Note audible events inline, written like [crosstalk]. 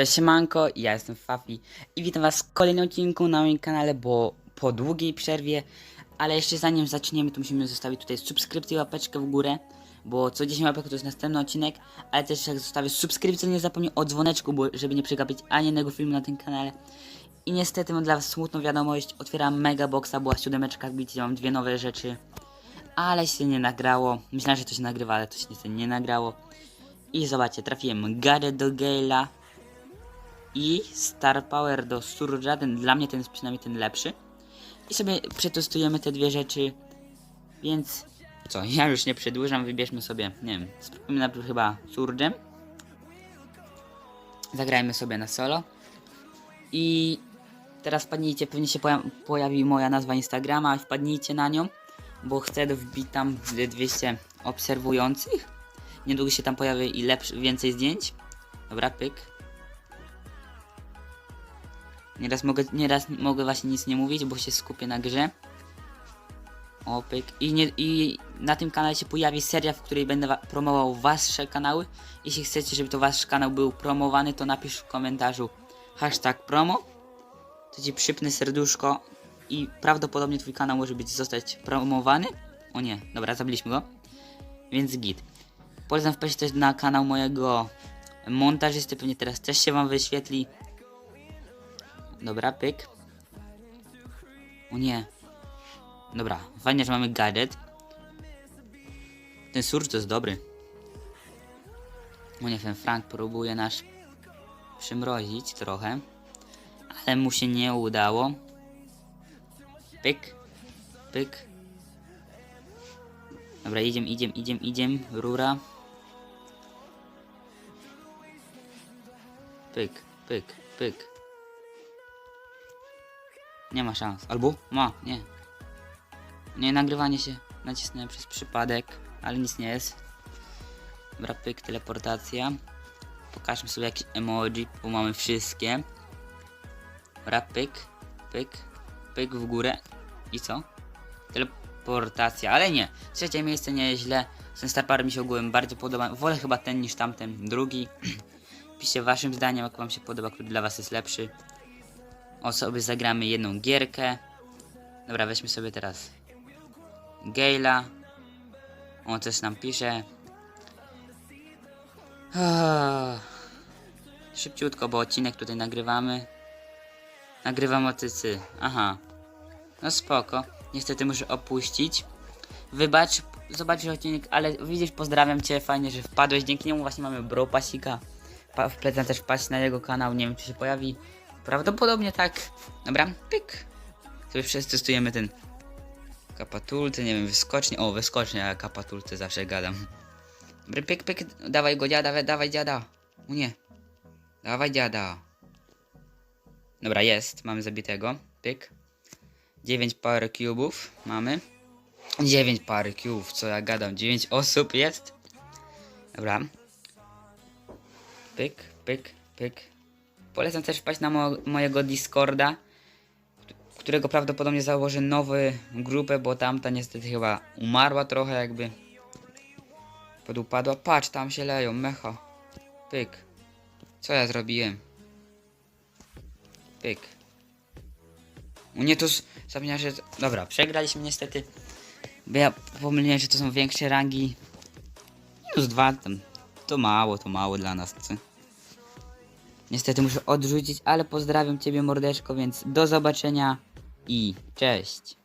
Cześć siemanko, ja jestem Fafi i witam was w kolejnym odcinku na moim kanale, bo po długiej przerwie, ale jeszcze zanim zaczniemy, to musimy zostawić tutaj subskrypcję, łapeczkę w górę, bo co 10 łapek to jest następny odcinek, ale też jak zostawię subskrypcję, nie zapomnij o dzwoneczku, bo żeby nie przegapić ani jednego filmu na tym kanale. I niestety mam dla was smutną wiadomość, otwieram mega boxa, była siódemeczka wbicie, mam dwie nowe rzeczy, ale się nie nagrało, myślałem, że to się nagrywa, ale to się niestety nie nagrało. I zobaczcie, trafiłem gadżet do Gale'a, i Star Power do Surge'a, ten dla mnie ten jest przynajmniej ten lepszy. I sobie przetestujemy te dwie rzeczy. Więc co, [laughs] ja już nie przedłużam, wybierzmy sobie, nie wiem, spróbujmy najpierw chyba Surge'em. Zagrajmy sobie na solo. I teraz wpadnijcie, pewnie się poja pojawi moja nazwa Instagrama, wpadnijcie na nią, bo chcę wbić tam 200 obserwujących. Niedługo się tam pojawi i lepszy, więcej zdjęć. Dobra, pyk. Nieraz mogę, nieraz mogę właśnie nic nie mówić, bo się skupię na grze. O, pyk. I, nie, I na tym kanale się pojawi seria, w której będę wa promował wasze kanały. Jeśli chcecie, żeby to wasz kanał był promowany, to napisz w komentarzu hashtag promo. To ci przypnę serduszko i prawdopodobnie twój kanał może być zostać promowany. O nie, dobra, zabiliśmy go. Więc git. Polecam wpaść też na kanał mojego montażysty, pewnie teraz też się wam wyświetli. Dobra, pyk. O nie. Dobra, fajnie, że mamy gadżet. Ten surge to jest dobry. O nie, ten Frank próbuje nas przymrozić trochę. Ale mu się nie udało. Pyk. Pyk. Dobra, idziemy, idziemy, idziemy, idziemy. Rura. Pyk, pyk, pyk. Nie ma szans. Albo? Ma, nie. Nie, nagrywanie się nacisnąłem przez przypadek, ale nic nie jest. Dobra, teleportacja. Pokażmy sobie jakieś emoji, bo mamy wszystkie. Dobra, pyk, pyk, w górę. I co? Teleportacja, ale nie. Trzecie miejsce nie jest źle. Ten Star mi się ogółem bardzo podoba. Wolę chyba ten niż tamten drugi. [clears throat] Piszcie waszym zdaniem, jak wam się podoba, który dla was jest lepszy o zagramy jedną gierkę. Dobra, weźmy sobie teraz Gale'a. On coś nam pisze. Ah. Szybciutko, bo odcinek tutaj nagrywamy. Nagrywam o tycy. Aha. No spoko. Niestety muszę opuścić. Wybacz, zobaczysz odcinek, ale widzisz, pozdrawiam cię, fajnie, że wpadłeś. Dzięki niemu właśnie mamy Bro Pasika. Pa, wplecam też wpaść na jego kanał, nie wiem czy się pojawi. Prawdopodobnie tak. Dobra, pyk. Sobie przetestujemy ten kapatulty, nie wiem, wyskocznie. O, wyskocznie, a kapatulty zawsze gadam. Dobra, pyk, pyk, dawaj go dziada, dawaj, dawaj dziada. O nie. Dawaj dziada. Dobra, jest, mamy zabitego. Pyk. 9 power cubów mamy. 9 power cubów, co ja gadam. 9 osób jest. Dobra. Pyk, pyk, pyk. Polecam też wpaść na mo mojego Discorda, którego prawdopodobnie założę nowy grupę, bo tamta niestety chyba umarła trochę jakby. Podupadła. Patrz, tam się leją, mecha. Pyk. Co ja zrobiłem? Pyk. U nie, to zapomniałem, że... Dobra, przegraliśmy niestety. Bo ja pomyliłem, że to są większe rangi. Minus dwa, tam. To mało, to mało dla nas, co? Niestety muszę odrzucić, ale pozdrawiam Ciebie mordeczko, więc do zobaczenia i cześć.